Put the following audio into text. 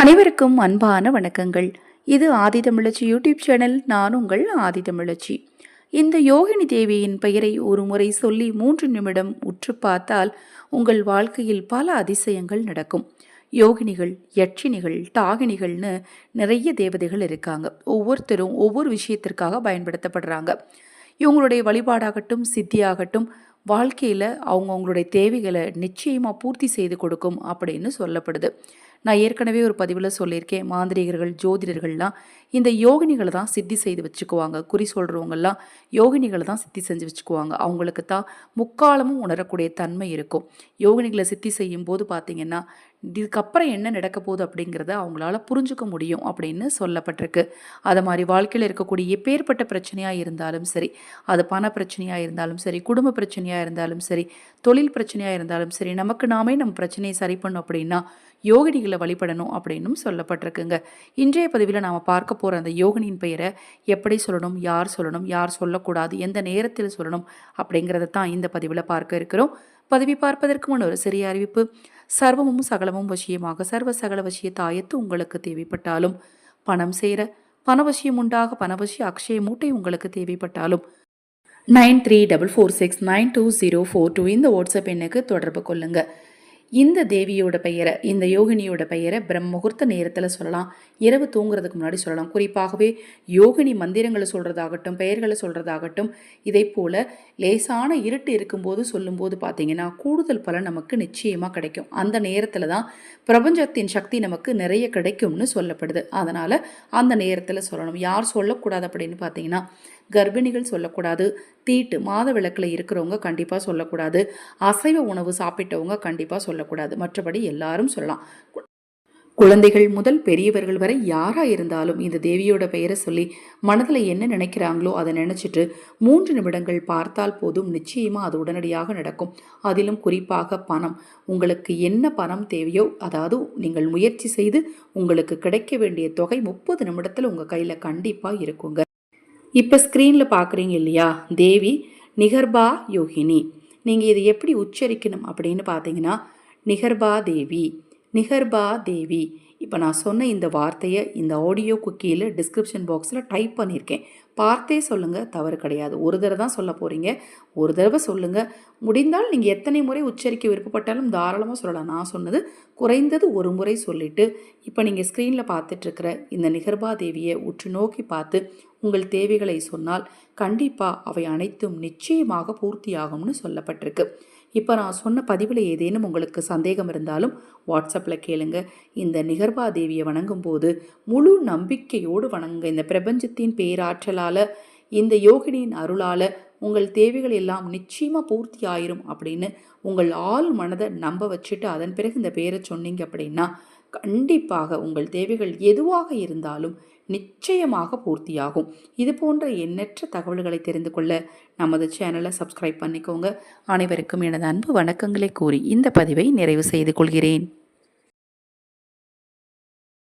அனைவருக்கும் அன்பான வணக்கங்கள். இது ஆதிதமிழச்சி யூடியூப் சேனல் நான் உங்கள் ஆதிதமிழச்சி இந்த யோகினி தேவியின் பெயரை ஒரு முறை சொல்லி மூன்று நிமிடம் உற்று பார்த்தால் உங்கள் வாழ்க்கையில் பல அதிசயங்கள் நடக்கும். யோகினிகள் யட்சினிகள் டாகினிகள்னு நிறைய தேவதைகள் இருக்காங்க. ஒவ்வொருத்தரும் ஒவ்வொரு விஷயத்திற்காக பயன்படுத்தப்படுறாங்க. இவங்களுடைய வழிபாடாகட்டும் சித்தியாகட்டும் வாழ்க்கையில் அவங்கவுங்களுடைய தேவைகளை நிச்சயமாக பூர்த்தி செய்து கொடுக்கும் அப்படின்னு சொல்லப்படுது. நான் ஏற்கனவே ஒரு பதிவில் சொல்லியிருக்கேன் மாந்திரிகர்கள் ஜோதிடர்கள்லாம் இந்த யோகினிகளை தான் சித்தி செய்து வச்சுக்குவாங்க. குறி சொல்கிறவங்கெல்லாம் யோகினிகளை தான் சித்தி செஞ்சு வச்சுக்குவாங்க. அவங்களுக்கு தான் முக்காலமும் உணரக்கூடிய தன்மை இருக்கும். யோகினிகளை சித்தி செய்யும் போது பார்த்தீங்கன்னா இதுக்கப்புறம் என்ன நடக்க போகுது அப்படிங்கிறத அவங்களால புரிஞ்சுக்க முடியும் அப்படின்னு சொல்லப்பட்டிருக்கு. அது மாதிரி வாழ்க்கையில் இருக்கக்கூடிய எப்பேற்பட்ட பிரச்சனையாக இருந்தாலும் சரி அது பண பிரச்சனையாக இருந்தாலும் சரி குடும்ப பிரச்சனையாக இருந்தாலும் சரி தொழில் பிரச்சனையாக இருந்தாலும் சரி நமக்கு நாமே நம்ம பிரச்சனையை சரி பண்ணோம் அப்படின்னா யோகினிகளை வழிபடணும் அப்படின்னும் சொல்லப்பட்டிருக்குங்க. இன்றைய பதிவில் நாம் பார்க்க போகிற அந்த யோகினியின் பெயரை எப்படி சொல்லணும் யார் சொல்லணும் யார் சொல்லக்கூடாது எந்த நேரத்தில் சொல்லணும் அப்படிங்கிறத தான் இந்த பதிவில் பார்க்க இருக்கிறோம். பதவி பார்ப்பதற்கு முன் ஒரு சிறிய அறிவிப்பு. சர்வமும் சகலமும் வசியமாக சர்வ சகல வசிய தாயத்து உங்களுக்கு தேவைப்பட்டாலும் பணம் சேர பணவசியம் உண்டாக பணவசிய அக்ஷய மூட்டை உங்களுக்கு தேவைப்பட்டாலும் nine three double four six nine two zero four two இந்த வாட்ஸ்அப் எண்ணுக்கு தொடர்பு கொள்ளுங்கள் இந்த தேவியோட பெயரை இந்த யோகினியோட பெயரை பிரம்ம முகூர்த்த நேரத்தில் சொல்லலாம். இரவு தூங்குறதுக்கு முன்னாடி சொல்லலாம். குறிப்பாகவே யோகினி மந்திரங்களை சொல்கிறதாகட்டும் பெயர்களை சொல்கிறதாகட்டும் இதை போல் லேசான இருட்டு இருக்கும்போது சொல்லும்போது பார்த்தீங்கன்னா கூடுதல் பலன் நமக்கு நிச்சயமாக கிடைக்கும். அந்த நேரத்தில் தான் பிரபஞ்சத்தின் சக்தி நமக்கு நிறைய கிடைக்கும்னு சொல்லப்படுது. அதனால் அந்த நேரத்தில் சொல்லணும். யார் சொல்லக்கூடாது அப்படின்னு பார்த்தீங்கன்னா கர்ப்பிணிகள் சொல்லக்கூடாது. தீட்டு மாத விளக்கில் இருக்கிறவங்க கண்டிப்பாக சொல்லக்கூடாது. அசைவ உணவு சாப்பிட்டவங்க கண்டிப்பாக சொல்லக்கூடாது. மற்றபடி எல்லாரும் சொல்லலாம். குழந்தைகள் முதல் பெரியவர்கள் வரை யாராக இருந்தாலும் இந்த தேவியோட பெயரை சொல்லி மனதில் என்ன நினைக்கிறாங்களோ அதை நினச்சிட்டு மூன்று நிமிடங்கள் பார்த்தால் போதும். நிச்சயமாக அது உடனடியாக நடக்கும். அதிலும் குறிப்பாக பணம். உங்களுக்கு என்ன பணம் தேவையோ அதாவது நீங்கள் முயற்சி செய்து உங்களுக்கு கிடைக்க வேண்டிய தொகை முப்பது நிமிடத்தில் உங்கள் கையில் கண்டிப்பாக இருக்குங்க. இப்போ ஸ்க்ரீனில் பார்க்குறீங்க இல்லையா? தேவி நிகர்பா யோகினி. நீங்கள் இதை எப்படி உச்சரிக்கணும் அப்படின்னு பார்த்தீங்கன்னா நிகர்பா தேவி நிகர்பா தேவி. இப்போ நான் சொன்ன இந்த வார்த்தையை இந்த ஆடியோ குக்கியில் டிஸ்கிரிப்ஷன் பாக்ஸில் டைப் பண்ணியிருக்கேன். பார்த்தே சொல்லுங்கள் தவறு கிடையாது. ஒரு தடவை தான் சொல்ல போகிறீங்க ஒரு தடவை சொல்லுங்கள் முடிந்தால் நீங்கள் எத்தனை முறை உச்சரிக்க விருப்பப்பட்டாலும் தாராளமாக சொல்லலாம். நான் சொன்னது குறைந்தது ஒரு முறை சொல்லிவிட்டு இப்போ நீங்கள் ஸ்க்ரீனில் பார்த்துட்ருக்கிற இந்த நிகர்பா தேவியை உற்று நோக்கி பார்த்து உங்கள் தேவைகளை சொன்னால் கண்டிப்பாக அவை அனைத்தும் நிச்சயமாக பூர்த்தியாகும்னு சொல்லப்பட்டிருக்கு. இப்போ நான் சொன்ன பதிவில் ஏதேனும் உங்களுக்கு சந்தேகம் இருந்தாலும் வாட்ஸ்அப்பில் கேளுங்க. இந்த நிகர்பா தேவியை வணங்கும் போது முழு நம்பிக்கையோடு வணங்குங்க. இந்த பிரபஞ்சத்தின் பேராற்றலால் இந்த யோகினியின் அருளால் உங்கள் தேவைகள் எல்லாம் நிச்சயமாக பூர்த்தி ஆயிரும் அப்படின்னு உங்கள் ஆள் மனதை நம்ப வச்சுட்டு அதன் பிறகு இந்த பேரை சொன்னீங்க அப்படின்னா கண்டிப்பாக உங்கள் தேவைகள் எதுவாக இருந்தாலும் நிச்சயமாக பூர்த்தியாகும். இது போன்ற எண்ணற்ற தகவல்களை தெரிந்து கொள்ள நமது சேனலை சப்ஸ்கிரைப் பண்ணிக்கோங்க. அனைவருக்கும் எனது அன்பு வணக்கங்களை கூறி இந்த பதிவை நிறைவு செய்து கொள்கிறேன்.